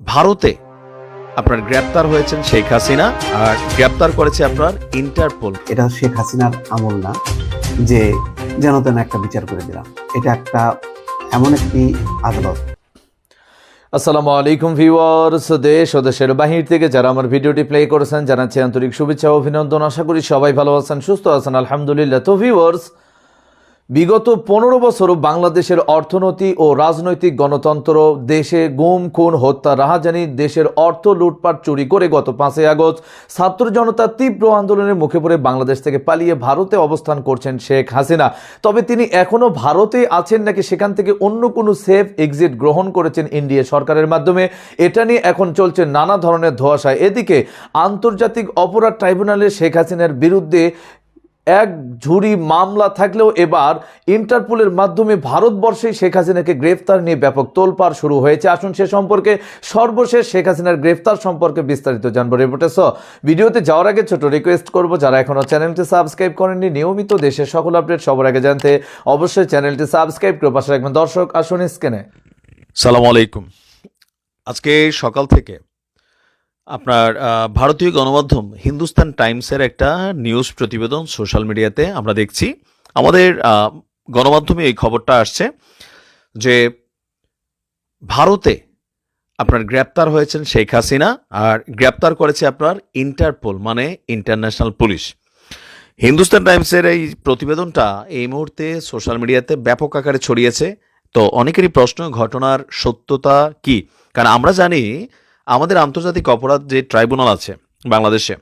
ভারতে আপনার গ্রেপ্তার হয়েছেন শেখ হাসিনা আর গ্রেপ্তার করেছে আপনার ইন্টারপোল। এটা শেখ হাসিনার আমল না যে যেন তেন একটা বিচার করে দিলাম। এটা একটা এমন একটি আদালত। আসসালামু আলাইকুম ভিউয়ার্স দেশ ও দেশের বাহির থেকে যারা আমার ভিডিওটি প্লে করেছেন জানাচ্ছি আন্তরিক শুভেচ্ছা ও অভিনন্দন। আশা করি সবাই ভালো আছেন সুস্থ আছেন আলহামদুলিল্লাহ। তো ভিউয়ার্স বিগত পনেরো বছর বাংলাদেশের অর্থনীতি ও রাজনৈতিক গণতন্ত্র, দেশে গুম, খুন, হত্যা, রাহাজানি, দেশের অর্থ লুটপাট চুরি করে গত পাঁচই আগস্ট ছাত্র জনতার তীব্র আন্দোলনের মুখে পড়ে বাংলাদেশ থেকে পালিয়ে ভারতে অবস্থান করছেন শেখ হাসিনা। তবে তিনি এখনও ভারতে আছেন নাকি সেখান থেকে অন্য কোনো সেফ এক্সিট গ্রহণ করেছেন ইন্ডিয়া সরকারের মাধ্যমে? এটা নিয়ে এখন চলছে নানা ধরনের ধোয়াশায়। এদিকে আন্তর্জাতিক অপরাধ ট্রাইব্যুনালে শেখ হাসিনার বিরুদ্ধে এক ঝুড়ি মামলা থাকলেও এবার ইন্টারপোলের মাধ্যমে ভারতবর্ষে শেখ হাসিনাকে গ্রেফতার নিয়ে ব্যাপক তোলপাড় শুরু হয়েছে। আসুন সে সম্পর্কে সর্বশেষ শেখ হাসিনার গ্রেফতার সম্পর্কে বিস্তারিত জানব সহ। ভিডিওতে যাওয়ার আগে ছোট রিকোয়েস্ট করব, যারা এখনও চ্যানেলটি সাবস্ক্রাইব করেননি, নিয়মিত দেশের সকল আপডেট সবার আগে জানতে অবশ্যই চ্যানেলটি সাবস্ক্রাইব করে পাশে রাখবেন দর্শক, আসুন স্ক্যানে সালাম আলাইকুম। আজকে সকাল থেকে আপনার ভারতীয় গণমাধ্যম হিন্দুস্তান টাইমসের একটা নিউজ প্রতিবেদন সোশ্যাল মিডিয়াতে আমরা দেখছি। আমাদের গণমাধ্যমে এই খবরটা আসছে যে ভারতে আপনার গ্রেপ্তার হয়েছেন শেখ হাসিনা আর গ্রেপ্তার করেছে আপনার ইন্টারপোল মানে ইন্টারন্যাশনাল পুলিশ। হিন্দুস্তান টাইমসের এই প্রতিবেদনটা এই মুহূর্তে সোশ্যাল মিডিয়াতে ব্যাপক আকারে ছড়িয়েছে। তো অনেকেরই প্রশ্ন, ঘটনার সত্যতা কি? কারণ আমরা জানি আমাদের আন্তর্জাতিক অপরাধ যে ট্রাইব্যুনাল আছে বাংলাদেশে,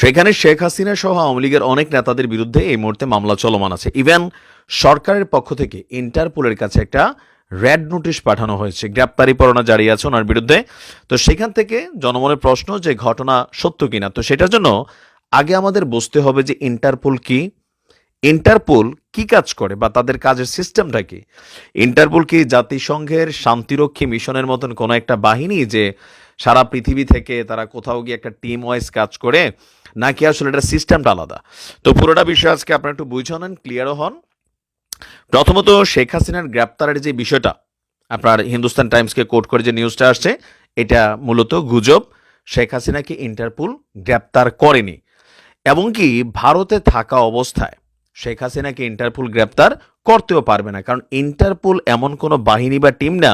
সেখানে শেখ হাসিনা সহ আওয়ামী লীগের অনেক নেতাদের বিরুদ্ধে এই মুহূর্তে মামলা চলমান আছে। ইভেন সরকারের পক্ষ থেকে ইন্টারপোলের কাছে একটা রেড নোটিশ পাঠানো হয়েছে। গ্রেপ্তারি পরোয়ানা জারি আছে ওনার বিরুদ্ধে। তো সেখান থেকে জনমনের প্রশ্ন যে ঘটনা সত্য কিনা, তো সেটার জন্য আগে আমাদের বুঝতে হবে যে ইন্টারপোল কি ইন্টারপোল কি কাজ করে বা তাদের কাজের সিস্টেমটা কি? ইন্টারপোল কি জাতিসংঘের শান্তিরক্ষী মিশনের মতন কোনো একটা বাহিনী যে সারা পৃথিবী থেকে তারা কোথাও গিয়ে একটা টিম ওয়াইজ কাজ করে, নাকি আসলে এটা সিস্টেমটা আলাদা? তো পুরোটা বিষয় আজকে আপনারা একটু বুঝে নেন ক্লিয়ারও হন। প্রথমত শেখ হাসিনার গ্রেপ্তারের যে বিষয়টা, আপনার হিন্দুস্তান টাইমসকে কোট করে যে নিউজটা আসছে, এটা মূলত গুজব। শেখ হাসিনাকে ইন্টারপোল গ্রেপ্তার করেনি? এবং কি ভারতে থাকা অবস্থায় শেখ হাসিনাকে ইন্টারপোল গ্রেপ্তার করতেও পারবে না। কারণ ইন্টারপোল এমন কোনো বাহিনী বা টিম না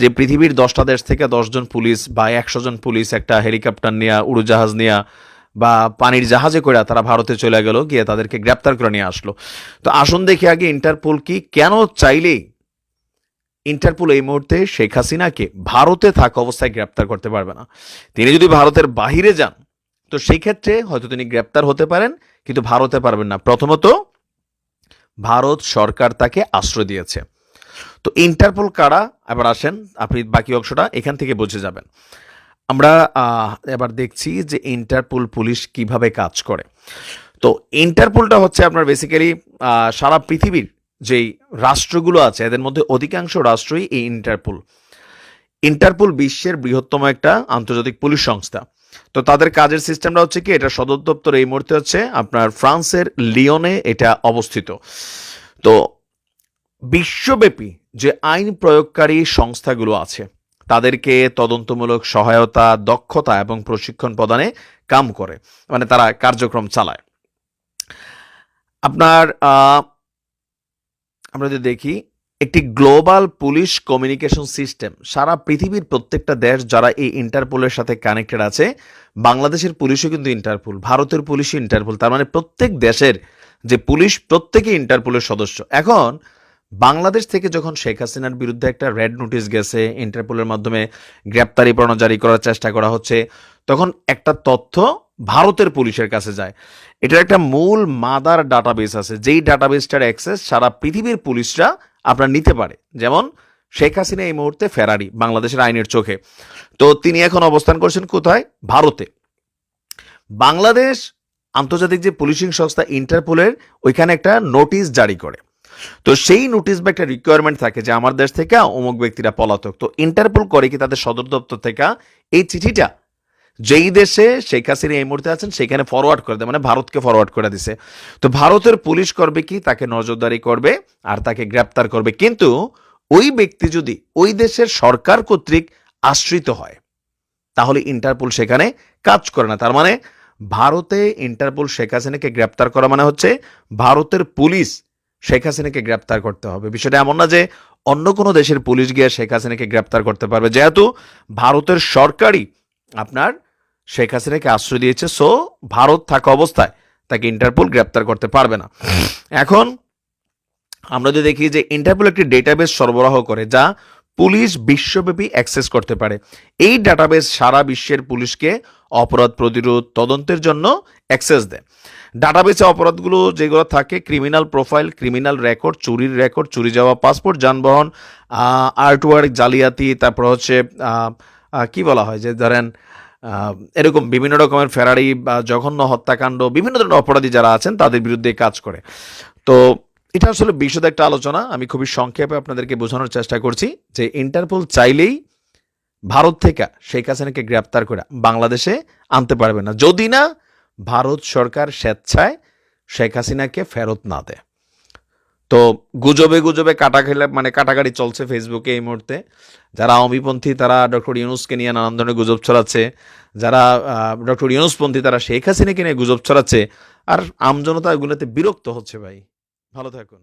যে পৃথিবীর দশটা দেশ থেকে দশজন পুলিশ বা একশো জন পুলিশ একটা হেলিকপ্টার নেওয়া উড়োজাহাজ নেওয়া বা পানির জাহাজে করে তারা ভারতে চলে গেল, গিয়ে তাদেরকে গ্রেপ্তার করে নিয়ে আসলো। তো আসুন দেখি আগে ইন্টারপোল কি কেন চাইলেই ইন্টারপোল এই মুহূর্তে শেখ হাসিনাকে ভারতে থাকা অবস্থায় গ্রেপ্তার করতে পারবে না। তিনি যদি ভারতের বাহিরে যান, তো সেই ক্ষেত্রে হয়তো তিনি গ্রেপ্তার হতে পারেন কিন্তু ভারতে পারবেন না। প্রথমত, ভারত সরকার তাকে আশ্রয় দিয়েছে। তো ইন্টারপোল কারা? এবার আসেন আপনি বাকি অংশটা, এখান থেকে বুঝে যাবেন। আমরা এবার দেখছি যে ইন্টারপোল পুলিশ কীভাবে কাজ করে। তো ইন্টারপোলটা হচ্ছে আপনার বেসিক্যালি সারা পৃথিবীর যেই রাষ্ট্রগুলো আছে, এদের মধ্যে অধিকাংশ রাষ্ট্রই এই ইন্টারপোল। ইন্টারপোল বিশ্বের বৃহত্তম একটা আন্তর্জাতিক পুলিশ সংস্থা। তো তাদের কাজের সিস্টেমটা হচ্ছে কি, এটা সদর দপ্তর এই মুহূর্তে হচ্ছে আপনার ফ্রান্সের লিওনে এটা অবস্থিত। তো বিশ্বব্যাপী যে আইন প্রয়োগকারী সংস্থাগুলো আছে, তাদেরকে তদন্তমূলক সহায়তা, দক্ষতা এবং প্রশিক্ষণ প্রদানে কাম করে মানে তারা কার্যক্রম চালায়। আপনার আমরা যদি দেখি একটি গ্লোবাল পুলিশ কমিউনিকেশন সিস্টেম। সারা পৃথিবীর প্রত্যেকটা দেশ যারা এই ইন্টারপোলের সাথে কানেক্টেড আছে, বাংলাদেশের পুলিশও কিন্তু ইন্টারপোল, ভারতের পুলিশও ইন্টারপোল। তার মানে প্রত্যেক দেশের যে পুলিশ প্রত্যেকে ইন্টারপোলের সদস্য। এখন, বাংলাদেশ থেকে যখন শেখ হাসিনার বিরুদ্ধে একটা রেড নোটিশ গেছে, ইন্টারপোলের মাধ্যমে গ্রেপ্তারি পরোয়ানা জারি করার চেষ্টা করা হচ্ছে, তখন একটা তথ্য ভারতের পুলিশের কাছে যায়। এটার একটা মূল মাদার ডাটাবেস আছে। যেই ডাটাবেসটার অ্যাক্সেস সারা পৃথিবীর পুলিশরা আপনার নিতে পারে। যেমন শেখ হাসিনা এই মুহূর্তে ফেরারি, বাংলাদেশের আইনের চোখে। তো তিনি এখন অবস্থান করছেন কোথায়? ভারতে। বাংলাদেশ আন্তর্জাতিক যে পুলিশিং সংস্থা ইন্টারপোলের ওইখানে একটা নোটিশ জারি করে। তো সেই নোটিশ বা একটা রিকোয়ারমেন্ট থাকে যে, আমার দেশ থেকে অমুক ব্যক্তিরা পলাতক। তো ইন্টারপোল করে কি তাদের সদর দপ্তর থেকে এই চিঠিটা যেই দেশে শেখ হাসিনা এই মুহূর্তে আছেন, সেখানে ফরওয়ার্ড করে দেয় মানে ভারতকে ফরওয়ার্ড করে দিছে। তো ভারতের পুলিশ করবে কি? তাকে নজরদারি করবে আর তাকে গ্রেপ্তার করবে। কিন্তু ওই ব্যক্তি যদি ওই দেশের সরকার কর্তৃক আশ্রিত হয়, তাহলে ইন্টারপোল সেখানে কাজ করে না। তার মানে ভারতে ইন্টারপোল শেখ হাসিনাকে গ্রেপ্তার করা মানে হচ্ছে ভারতের পুলিশ শেখ হাসিনাকে গ্রেপ্তার করতে হবে। বিষয়টা এমন না যে অন্য কোনো দেশের পুলিশ গিয়ে শেখ হাসিনাকে গ্রেপ্তার করতে পারবে। যেহেতু ভারতের সরকারই আপনার শেখ হাসিনাকে আশ্রয় দিয়েছে সো ভারত থাকা অবস্থায় তাকে ইন্টারপোল গ্রেপ্তার করতে পারবে না। এখন আমরা যদি দেখি যে ইন্টারপোল একটি ডেটাবেস সরবরাহ করে যা পুলিশ বিশ্বব্যাপী অ্যাক্সেস করতে পারে। এই ডাটাবেস সারা বিশ্বের পুলিশকে অপরাধ প্রতিরোধ তদন্তের জন্য অ্যাক্সেস দেয়। ডাটাবেসে অপরাধগুলো যেগুলো থাকে ক্রিমিনাল প্রোফাইল ক্রিমিনাল রেকর্ড চুরির রেকর্ড চুরি যাওয়া পাসপোর্ট যানবাহন আর্টওয়ার্ক জালিয়াতি, তারপর হচ্ছে কি বলা হয় যে ধরেন এরকম বিভিন্ন রকমের ফেরারি বা জঘন্য হত্যাকাণ্ড, বিভিন্ন ধরনের অপরাধী যারা আছেন, তাদের বিরুদ্ধে কাজ করে। তো এটা আসলে বিশদ একটা আলোচনা। আমি খুবই সংক্ষেপে আপনাদেরকে বোঝানোর চেষ্টা করছি যে ইন্টারপোল চাইলেই ভারত থেকে শেখ হাসিনাকে গ্রেপ্তার করে বাংলাদেশে আনতে পারবে না। যদি না, ভারত সরকার স্বেচ্ছায় শেখ হাসিনাকে ফেরত না দেয়। তো গুজবে গুজবে কাটা খেলে মানে কাটাকাটি চলছে ফেসবুকে এই মুহূর্তে। যারা আওয়ামীপন্থী, তারা ডক্টর ইউনুসকে নিয়ে নানান ধরনের গুজব ছড়াচ্ছে। যারা ডক্টর ইউনুসপন্থী, তারা শেখ হাসিনাকে নিয়ে গুজব ছড়াচ্ছে। আর আমজনতা এগুলোতে বিরক্ত হচ্ছে ভাই। ভালো থাকুন।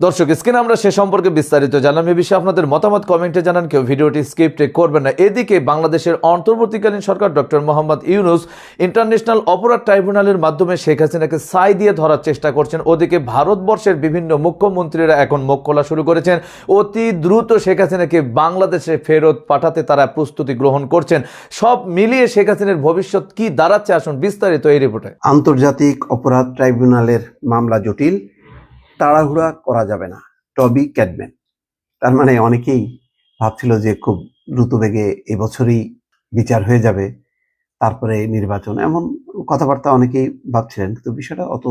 দর্শক, স্ক্রিনে আমরা সে সম্পর্কে বিস্তারিত জানলাম। এ বিষয়ে আপনাদের মতামত কমেন্টে জানান। কেউ ভিডিওটি স্কিপ্ট করবেন না। এদিকে বাংলাদেশের অন্তর্বর্তীকালীন সরকার ডক্টর মোহাম্মদ ইউনুস ইন্টারন্যাশনাল অপরাধ ট্রাইব্যুনালের মাধ্যমে শেখ হাসিনাকে সাই দিয়ে ধরার চেষ্টা করছেন। ওদিকে ভারতবর্ষের বিভিন্ন মুখ্যমন্ত্রীরা এখন মুখ খোলা শুরু করেছেন। অতি দ্রুত শেখ হাসিনাকে বাংলাদেশে ফেরত পাঠাতে তারা প্রস্তুতি গ্রহণ করছেন। সব মিলিয়ে শেখ হাসিনার ভবিষ্যৎ কি দাঁড়াচ্ছে? আসুন বিস্তারিত এই রিপোর্টে। আন্তর্জাতিক অপরাধ ট্রাইব্যুনালের মামলা জটিল। তাড়াহুড়া করা যাবে না। টবি ক্যাডম্যান তার মানে অনেকেই ভাবছিল যে খুব দ্রুত বেগে এবছরই বিচার হয়ে যাবে, তারপরে নির্বাচন এমন কথাবার্তা অনেকেই ভাবছিলেন, কিন্তু বিষয়টা অত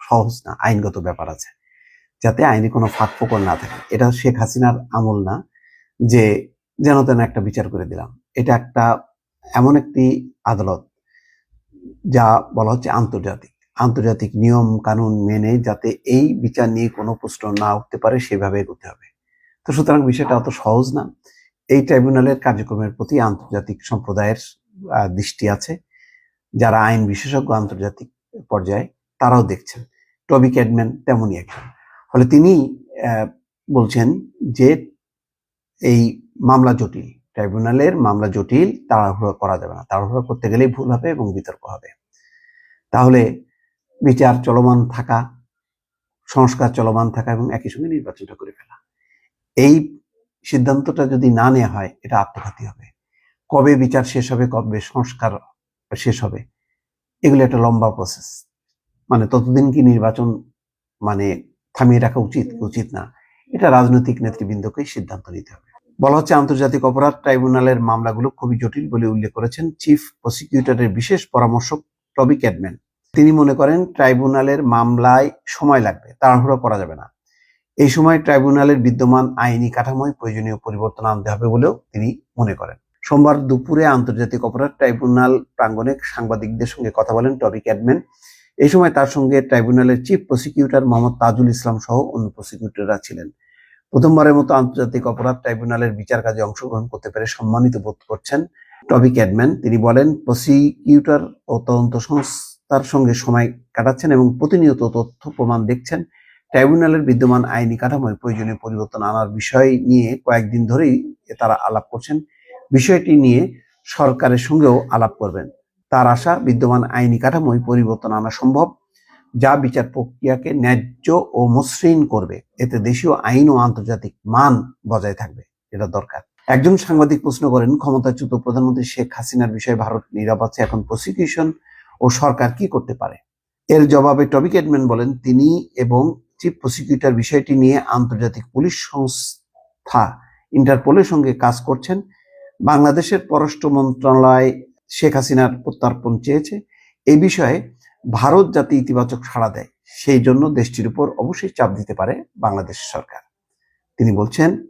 সহজ না, আইনগত ব্যাপার আছে। যাতে আইনে কোনো ফাঁক ফোকর না থাকে। এটা শেখ হাসিনার আমল না যে যেন তেন একটা বিচার করে দিলাম। এটা একটা এমন একটি আদালত, যা বলা হচ্ছে আন্তর্জাতিক। আন্তর্জাতিক নিয়ম, কানুন মেনে যাতে এই বিচার নিয়ে কোনো প্রশ্ন না উঠতে পারে, সেভাবে এগোতে হবে। তো সুতরাং বিষয়টা অত সহজ না। এই ট্রাইব্যুনালের কার্যক্রমের প্রতি আন্তর্জাতিক সম্প্রদায়ের দৃষ্টি আছে। যারা আইন বিশেষজ্ঞ আন্তর্জাতিক পর্যায়ে, তারাও দেখছেন। টবি ক্যাডম্যান তেমনই একজন। ফলে তিনি বলছেন যে এই মামলা জটিল, ট্রাইব্যুনালের মামলা জটিল, তাড়াহুড়ো করা যাবে না। তাড়াহুড়ো করতে গেলেই ভুল হবে এবং বিতর্ক হবে। তাহলে বিচার চলমান থাকা, সংস্কার চলমান থাকা এবং একই সঙ্গে নির্বাচনটা করে ফেলা। এই সিদ্ধান্তটা যদি না নেওয়া হয়, এটা আত্মঘাতী হবে। কবে বিচার শেষ হবে, কবে সংস্কার শেষ হবে, এগুলো একটা লম্বা প্রসেস মানে ততদিন কি নির্বাচন মানে থামিয়ে রাখা উচিত উচিত না, এটা রাজনৈতিক নেতৃবৃন্দকেই সিদ্ধান্ত নিতে হবে। বলা হচ্ছে আন্তর্জাতিক অপরাধ ট্রাইব্যুনালের মামলাগুলো খুবই জটিল বলে উল্লেখ করেছেন চিফ প্রসিকিউটরের বিশেষ পরামর্শক টবি ক্যাডম্যান তিনি মনে করেন ট্রাইব্যুনালের মামলায় সময় লাগবে, তাড়াহুড়ো করা যাবে না। এই সময় ট্রাইব্যুনালের বিদ্যমান আইনি কাঠামোয় প্রয়োজনীয় পরিবর্তন আনতে হবে বলেও তিনি মনে করেন। সোমবার দুপুরে আন্তর্জাতিক অপরাধ ট্রাইব্যুনাল প্রাঙ্গণে সাংবাদিকদের সঙ্গে কথা বলেন টবি ক্যাডম্যান এই সময় তার সঙ্গে ট্রাইব্যুনালের চিফ প্রসিকিউটর মোহাম্মদ তাজুল ইসলাম সহ অন্য প্রসিকিউটররা ছিলেন। প্রথমবারের মতো আন্তর্জাতিক অপরাধ ট্রাইব্যুনালের বিচার কাজে অংশগ্রহণ করতে পেরে সম্মানিত বোধ করছেন টবি ক্যাডম্যান তিনি বলেন, প্রসিকিউটর ও তদন্ত সংস্থার সঙ্গে সময় কাটাচ্ছেন এবং প্রতিনিয়ত তথ্য প্রমাণ দেখছেন। ট্রাইব্যুনালের বিদ্যমান আইনি কাঠামোয় প্রয়োজনীয় পরিবর্তন আনার বিষয় নিয়ে কয়েকদিন ধরেই তারা আলাপ করছেন। বিষয়টি নিয়ে সরকারের সঙ্গেও আলাপ করবেন। তার আশা, বিদ্যমান আইনি কাঠামোয় পরিবর্তন আনা সম্ভব, যা বিচার প্রক্রিয়াকে ন্যায্য ও মসৃণ করবে। এতে দেশীয় আইন ও আন্তর্জাতিক মান বজায় থাকবে, এটা দরকার। একজন সাংবাদিক প্রশ্ন করেন, ক্ষমতাচ্যুত প্রধানমন্ত্রী শেখ হাসিনার বিষয়ে ভারত আছে এখন প্রসিকিউশন ও সরকার কি করতে পারে? এর জবাবে টবি ক্যাডম্যান বলেন, তিনি এবং চিফ প্রসিকিউটর বিষয়টি নিয়ে আন্তর্জাতিক পুলিশ সংস্থা ইন্টারপোলের সঙ্গে কাজ করছেন। বাংলাদেশের পররাষ্ট্র মন্ত্রণালয় শেখ হাসিনার প্রত্যর্পণ চেয়েছে। এই বিষয়ে ভারত যাতে ইতিবাচক সাড়া দেয়। সেই জন্য দেশটির উপর অবশ্যই চাপ দিতে পারে বাংলাদেশ সরকার। তিনি বলছেন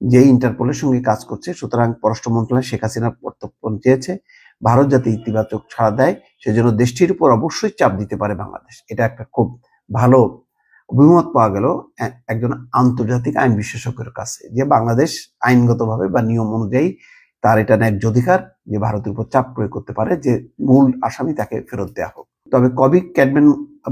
যে, ইন্টারপোলের সঙ্গে কাজ করছে, সুতরাং পররাষ্ট্র মন্ত্রণালয় শেখ হাসিনার প্রত্যর্পণ চেয়েছে। ভারত যাতে ইতিবাচক ছাড়া দেয়, সেজন্য দেশটির উপর অবশ্যই চাপ দিতে পারে বাংলাদেশ। এটা একটা খুব ভালো অভিমত পাওয়া গেল একজন আন্তর্জাতিক আইন বিশেষজ্ঞের কাছে যে বাংলাদেশ আইনগতভাবে বা নিয়ম অনুযায়ী তার এটা ন্যায্য অধিকার, যে ভারতের উপর চাপ প্রয়োগ করতে পারে, যে মূল আসামি তাকে ফেরত দেওয়া হোক। তবে কবি ক্যাডম্যান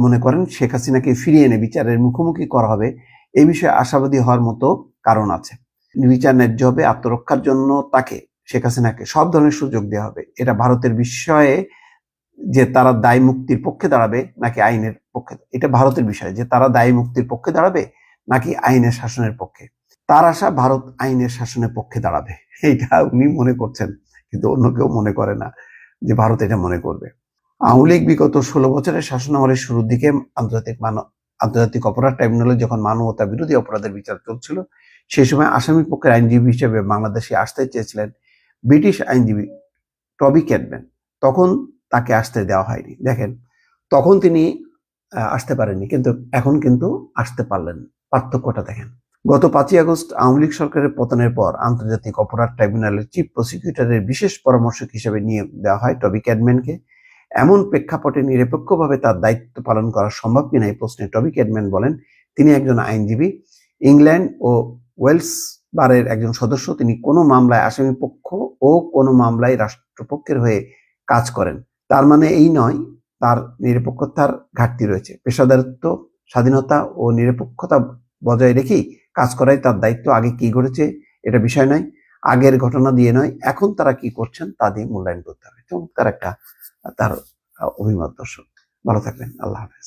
মনে করেন, শেখ হাসিনাকে ফিরিয়ে এনে বিচারের মুখোমুখি করা হবে এই বিষয়ে আশাবাদী হওয়ার মতো কারণ আছে। বিচার ন্যায্য হবে, আত্মরক্ষার জন্য তাকে শেখ হাসিনাকে সব ধরনের সুযোগ দেওয়া হবে। এটা ভারতের বিষয়ে যে তারা দায় মুক্তির পক্ষে দাঁড়াবে নাকি আইনের পক্ষে, এটা ভারতের বিষয়। যে তারা দায় মুক্তির পক্ষে দাঁড়াবে নাকি আইনের শাসনের পক্ষে। তার আশা ভারত আইনের শাসনের পক্ষে দাঁড়াবে। এইটা উনি মনে করছেন, কিন্তু অন্য কেউ মনে করে না যে ভারত এটা মনে করবে। আওয়ামী লীগ বিগত ষোলো বছরের শাসন শাসনামলের শুরুর দিকে আন্তর্জাতিক মানব আন্তর্জাতিক অপরাধ ট্রাইব্যুনালে যখন মানবতা বিরোধী অপরাধের বিচার চলছিল, সেই সময় আসামি পক্ষের আইনজীবী হিসেবে বাংলাদেশে আসতে চেয়েছিলেন ব্রিটিশ আইনজীবী টবি ক্যাডম্যান তখন তাকে আসতে দেওয়া হয়নি। দেখেন, তখন তিনি আসতে পারেননি। কিন্তু এখন কিন্তু আসতে পারলেন পার্থক্যটা দেখেন। গত পাঁচই আগস্ট আওয়ামী লীগ সরকারের পতনের পর আন্তর্জাতিক অপরাধ ট্রাইব্যুনালের চিফ প্রসিকিউটরের বিশেষ পরামর্শক হিসেবে নিয়োগ দেওয়া হয় টবি ক্যাডম্যানকে এমন প্রেক্ষাপটে নিরপেক্ষভাবে তার দায়িত্ব পালন করা সম্ভব কিনা এই প্রশ্নে টবি ক্যাডম্যান বলেন, তিনি একজন আইনজীবী, ইংল্যান্ড ও ওয়েলস বারের একজন সদস্য, তিনি কোনো মামলায় আসামি পক্ষ ও কোনো মামলায় রাষ্ট্রপক্ষের হয়ে কাজ করেন। তার মানে এই নয়, তার নিরপেক্ষতার ঘাটতি রয়েছে। পেশাদারিত্ব, স্বাধীনতা ও নিরপেক্ষতা বজায় রেখেই কাজ করাই তার দায়িত্ব। আগে কি ঘটেছে এটা বিষয় নয়, আগের ঘটনা দিয়ে নয়, এখন তারা কি করছেন তা দিয়ে মূল্যায়ন করতে হবে। চমৎকার একটা, তার অভিমত দর্শক। ভালো থাকবেন, আল্লাহ হাফেজ।